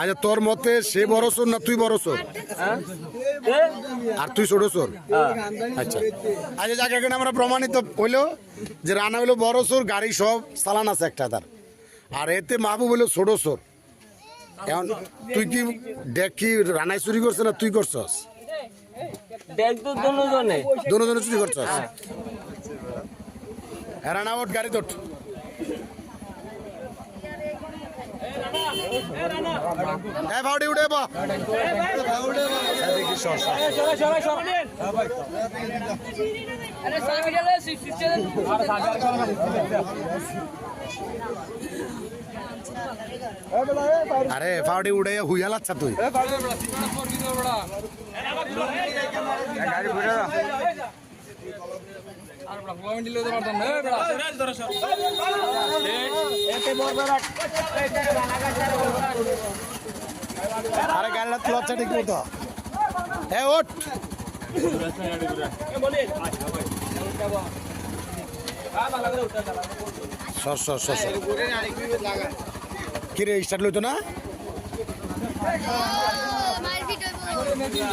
আচ্ছা তোর মতে সে বড় চোর না তুই বড় চোর? আর তুই ছোট চোর? হ্যাঁ। আচ্ছা। আচ্ছা যাকে এখানে আমরা প্রমাণিত হইল যে রানা হইল বড় চোর গাড়ি সব চালান আছে একটা তার। আর এতে মাহবুব হইল ছোট চোর। এখন তুই কি দেখ কি রানাই চুরি করছে না তুই করছস? দুজনে। দুজনে চুরি করছস? হ্যাঁ রানা ওঠ গাড়ি তোট এ ভাউডি উঠে আরে ফাউডি উড়ে হুইয়া লাচ্ছা তুই আরে গাড়িটা তো লচ্ছা ঠিক মতো। এ ওঠ। সর সর সর সর। কিরে স্টার্ট লইতো না? মারপিট হইব।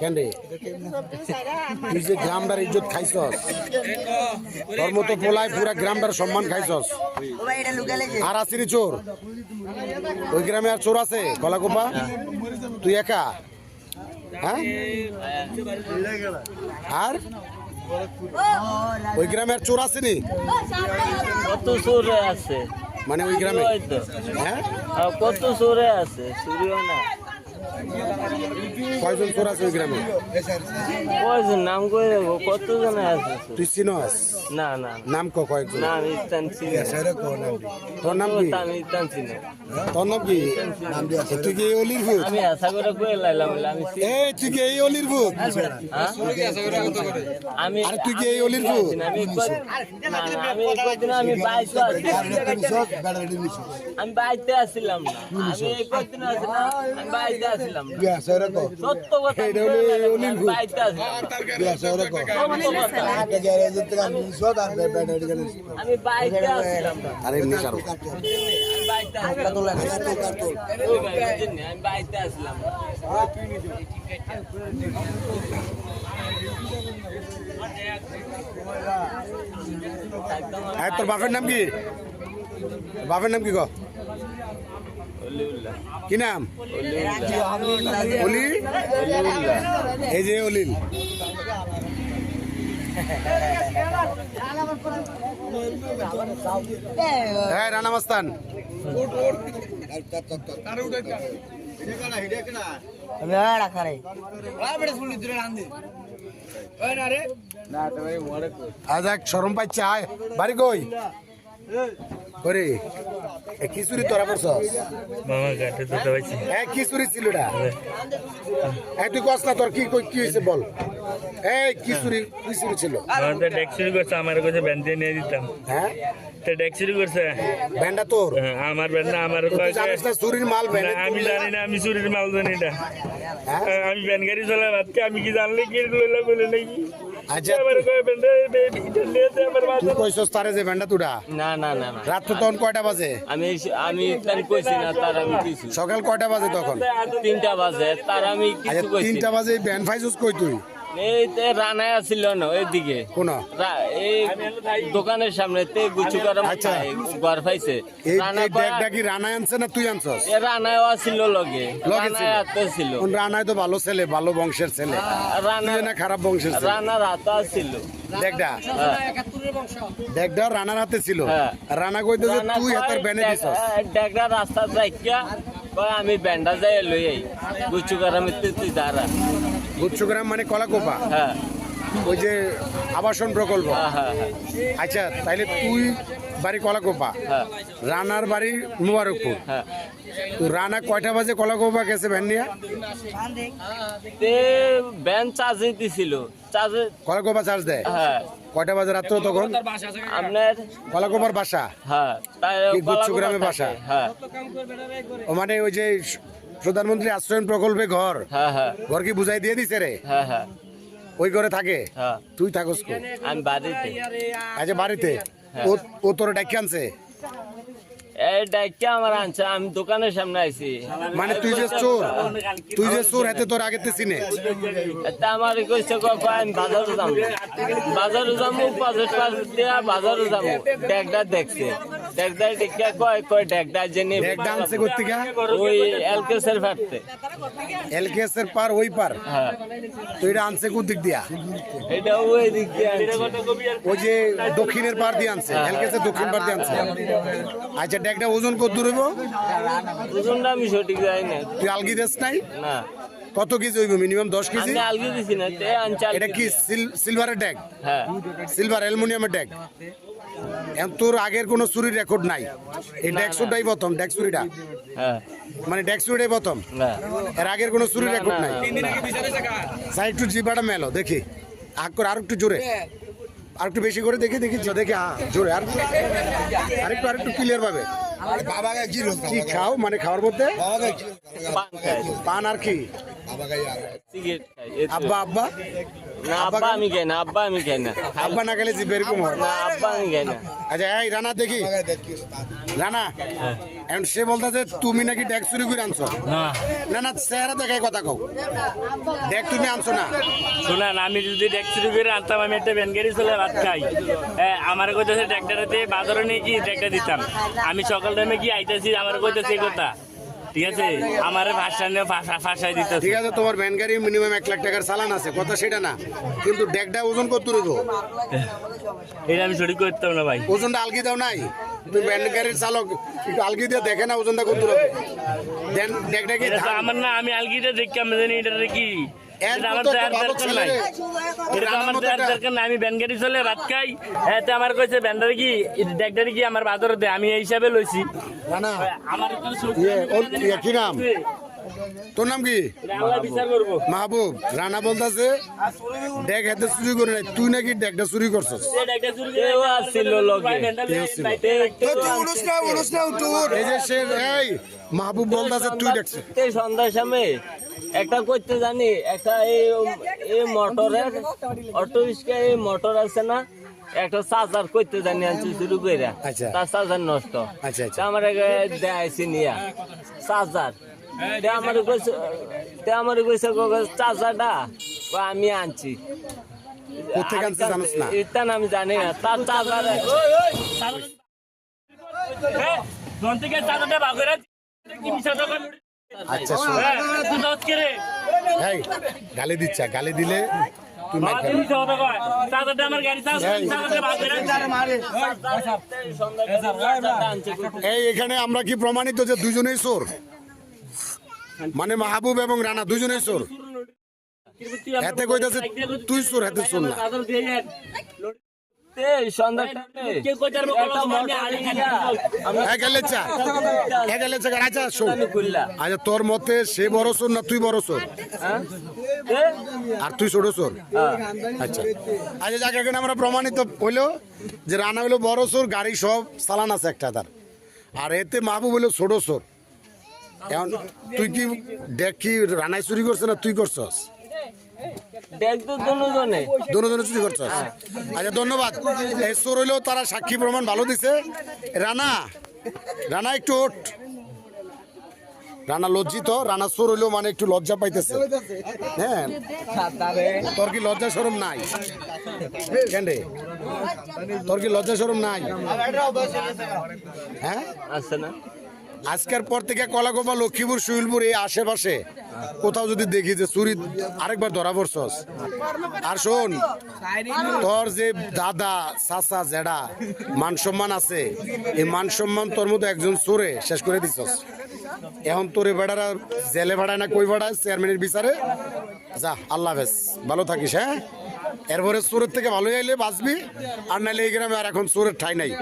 কেন রে? তুই যে গ্রামটার ইজ্জত খাইছস তোর মতো পোলায় পুরা গ্রামটার সম্মান খাইছস। আর আসিনি চোর? ওই গ্রামে আর চোর আছে কলাকোপা তুই একা? হ্যাঁ? আর? ওই গ্রামে আর চোর আসেনি? কত আছে? মানে ওই গ্রামে? হ্যাঁ? কত সুরে আছে? না। কয়জন চোর আছে ওই গ্রামে? কয়জন? নাম করে দেবো কত জন আছে? তুই চিনস না না নাম ক কয়েকজন? না আমি ইস্তান চিনি তোর নাম কি? আমি ইস্তান চিনি তোর নাম কি? তুই কি এই অলির ভূত? আমি আশা করে কয়ে লাইলাম আমি এই তুই কি এই অলির ভূত? হ্যাঁ? আমি আরে তুই কি এই অলির ভূত? আমি না, না, আমি কয়দিন আমি বাইতে আছি? আমি বাইতে আসছিলাম না। আমি এই কয়দিন আছি না? বাইতে আসছিলাম আমি বাইতে আসছিলাম সত্য কথা আমি বাইতে আসছিলাম। আরে এমনি কারও আমি বাইতে তোর বাপের নাম কি? বাপের নাম কি অলিউল্লাহ কি নাম? এই যে অলিল। হ্যাঁ আজ এক সরম পাইছে আয়। বাড়ি কই? করে এ কি চুরি তোরা করছস? মামা ঘাটে দুটো পাইছি এ কি চুরি ছিল এটা এই তুই কস না তোর কি কই কি হয়েছে বল। এই কি চুরি কি চুরি ছিল ডেক শুরু করছে আমার কাছে ব্যান্ড দিয়ে নিয়ে দিতাম। হ্যাঁ? তো ডেক করছে। ব্যান্ডা তোর? হ্যাঁ, আমার ব্যান্ড আমার তুই জানিস না চুরির মাল ব্যান্ডে আমি জানি না আমি চুরির মাল জানি না। হ্যাঁ? আমি ব্যান গাড়ি ভাবছি আমি কি জানলে কি লইলা বলে নাকি? আচ্ছা তুই কইছস তারে যে তুডা? না না না না। রাত তো তখন কয়টা বাজে? আমি আমি তার কইছি না তার আমি কিছু সকাল কয়টা বাজে তখন? তিনটা বাজে তার আমি আচ্ছা কিছু কইছি তিনটা বাজে ব্যান্ড ফাইছস কই তুই? এই তে রানায় আসছিল না কোন? এই দোকানের সামনে তে করে আচ্ছা। ঘর পাইছে। এই রানা ব্যাগটা কি রানায় আনছে না তুই আনছস? এ রানায় আসছিল লগে। লগে ছিল? রানায় হাতে ছিল কোন রানায় তো ভালো ছেলে ভালো বংশের ছেলে। রানা না খারাপ বংশের ছেলে। রানার হাতে আসছিল দেখডা হ্যাঁ। দেখডা রানার হাতে ছিল। হ্যাঁ। রানা কইতে যে তুই হাতের ব্যানে দিছস। হ্যাঁ, রাস্তা আমি ব্যান্ডা যাই লই গুছু করে আমি তুই দাঁড়া। গুচ্ছগ্রাম মানে কলাকোপা? হ্যাঁ। ওই যে আবাসন প্রকল্প? হ্যাঁ হ্যাঁ হ্যাঁ। আচ্ছা তাইলে তুই বাড়ি কলাকোপা? রানার বাড়ি মুবারকপুর? তো রানা কয়টা বাজে কলাকোপা গেছে ভ্যান নিয়ে? তে ব্যান চার্জে দিছিল। চার্জে কলাকোপা চার্জ দেয়? হ্যাঁ। কয়টা বাজে রাত্র তখন? আপনার কলাকোপার বাসা? হ্যাঁ গুচ্ছগ্রামে বাসা? হ্যাঁ। মানে ওই যে প্রধানমন্ত্রী আশ্রয়ন প্রকল্পে ঘর। হ্যাঁ হ্যাঁ। ঘর কি বুঝাই দিয়ে দিছে রে? হ্যাঁ হ্যাঁ। ওই ঘরে থাকে? হ্যাঁ। তুই থাকস কো আমি বাড়িতে। আচ্ছা বাড়িতে। ও ও তোর ডাকি আনছে? এই আমার আনছে আমি দোকানের সামনে আইছি। মানে তুই যে চোর তুই যে চোর হাতে তোর আগেতে চিনে? তা আমার কইছে ক- কয় আমি বাজারে যাব। বাজারে যাব পাঁচের পাঁচ দিয়া বাজারে যাব। ডেকটা দেখছে। ডেকটা দেখে কয় কয় জেনে ডেকটা আনছে কোত্থেকে? ওই এলকেসের ফাটতে এলকেএস এর পার ওই পার? হ্যাঁ। তো এটা আনছে কোন দিক দিয়া? এটা ওই দিক দিয়ে। ওই যে দক্ষিণের পার দিয়ে আনছে এলকেএস এর দক্ষিণ পার দিয়ে আনছে। আচ্ছা ডেকটা ওজন কত দূর হইব? ওজনটা আমি সঠিক জানি না। তুই আলগি দেস নাই? না। কত কেজি হইব মিনিমাম? দশ কেজি? আমি আলগি দিছি না এটা কি সিল- সিলভারের ডেক হ্যাঁ। সিলভার অ্যালুমিনিয়ামের ডেক এখন তোর আগের কোনো চুরির রেকর্ড নাই। এই ডেক চুরটাই প্রথম হ্যাঁ। মানে ডেক চুরিটাই প্রথম। এর আগের কোনো চুরির রেকর্ড নাই। সাইড একটু জিবাটা মেলো দেখি। আগ করে আর একটু জোরে। আর একটু বেশি করে দেখি দেখি দেখি হ্যাঁ জোরে। আর আরেকটু আরেকটু ক্লিয়ার পাবে কি খাও? মানে খাওয়ার মধ্যে? পান আর কি। আব্বা আব্বা? না আব্বা আমি খাই না আব্বা আমি খাই না আব্বা না গেলে জিভ এরকম হয় না আব্বা আমি খাই না আচ্ছা এই রানা দেখি। দেখি রানা এখন সে বলতেছে তুমি নাকি ডেক চুরি করে আনছো? না। না চেহারা দেখায় কথা কও। ডেক তুমি আনছো না। শোনান আমি যদি করে আনতাম আমি একটা ভ্যান গাড়ি চলে ভাত খাই। হ্যাঁ আমার কইতেছে ট্র্যাক্টরেতে বাজারে নিয়ে কি ট্র্যাক্টর দিতাম? আমি সকাল টাইমে কি আইতেছি আমার কইতেছে এই কথা। ঠিক আছে? আমার ভাষা নিয়ে ফাঁসাই দিতে ঠিক আছে তোমার ভ্যান গাড়ি মিনিমাম এক লাখ টাকার চালান আছে কথা সেটা না। কিন্তু ডেকটা ওজন কত রইব? এটা আমি সঠিক করতাম না ভাই। ওজনটা আলগি দাও নাই। তুমি ভ্যান গাড়ির চালক একটু আলগি দিয়ে দেখে না ওজনটা কত রইব। দেন ডেকটা কি আমার না আমি আলগিটা দেখি আমি জানি এটা কি? আমি চলে ভাত খাই। তো আমার কইছে ভ্যানটারে কি ট্র্যাক্টরে কি আমার বাজারে দে। আমি এই হিসাবে লইছি। আমার ইয়ে, ইয়ে, কি নাম? তোর নাম কি? এটা আল্লাহ বিচার করব। মাহবুব। রানা বলতাছে ডেক হাতে চুরি করে নাই। তুই নাকি ডেকটা চুরি করছস? এই যে সে এই মাহবুব বলতাছে তুই দেখছিস। এই সন্ধ্যার সময় একটা করতে জানি একটা এই এই মোটরের অটো রিক্সা এই মোটর আছে না একটা চার্জার করতে জানি আনছি শুরু করে আচ্ছা। তার চার্জার নষ্ট। আচ্ছা, আচ্ছা। আমার দেয়াইছি নিয়া। চার্জার। তে আমার কইছে তে আমার কইছে চার্জারটা আমি আনছি। কোথেকে না? আমি জানি না তার চার্জার ধন থেকে চাঁদাটা বাগেরা কি মিশা দোকান? আচ্ছা হ্যাঁ গালি দিচ্ছা গালি দিলে তুই খাবি। এই। এখানে আমরা কি প্রমাণিত যে দুজনেই চোর? মানে মাহবুব এবং রানা দুজনেই চোর। এতে কইতাছে তুই চোর হাতে চোর না। সন্ধ্যার আচ্ছা আচ্ছা তোর মতে সে বড় চোর না তুই বড় চোর? হ্যাঁ? আর তুই ছোট চোর? হ্যাঁ। আচ্ছা। আচ্ছা যাকে এখানে আমরা প্রমাণিত হইল যে রানা হইল বড় চোর গাড়ি সব চালান আছে একটা তার। আর এতে মাহবুব হইল ছোট চোর। এখন তুই কি দেখ কি রানাই চুরি করছে না তুই করছস? দুজনে। দুজনে চুরি করছস আচ্ছা ধন্যবাদ। এই চোর হইলেও তারা সাক্ষী প্রমাণ ভালো দিছে। রানা রানা একটু রানা লজ্জিত রানা চোর হইলেও মানে একটু লজ্জা পাইতেছে। হ্যাঁ। তোর কি লজ্জা সরম নাই? কেন রে? তোর কি লজ্জা সরম নাই? হ্যাঁ? আছে না? আজকের পর থেকে কলাগোপা, লক্ষ্মীপুর সুইলপুর এই আশেপাশে। কোথাও যদি দেখি যে চুরি, আরেকবার ধরা পড়ছস। আর শোন, তোর যে দাদা, চাচা জেডা মান সম্মান আছে, এই মান সম্মান তোর মতো একজন চোরে শেষ করে দিছস। এখন তোরে বেড়ারা জেলে ভাড়ায় না কই ভাড়ায়, চেয়ারম্যানের বিচারে? যা, আল্লাহ হাফেজ। ভালো থাকিস হ্যাঁ? এরপরে চোরের থেকে ভালো আইলে বাঁচবি, আর নাহলে এই গ্রামে আর এখন চোরের ঠাই নাই।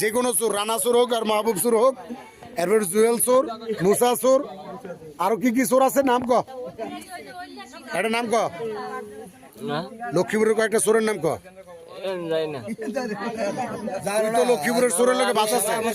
যে কোনো চোর, রানা চোর হোক আর মাহবুব চোর হোক এরপরে জুয়েল চোর মুসা চোর আরও কি কি চোর আছে? নাম ক। এটা নাম ক। লক্ষ্মীপুরের কয়েকটা চোরের নাম ক। লক্ষ্মীপুরের চোরের লোকে বাঁচাচ্ছে আমি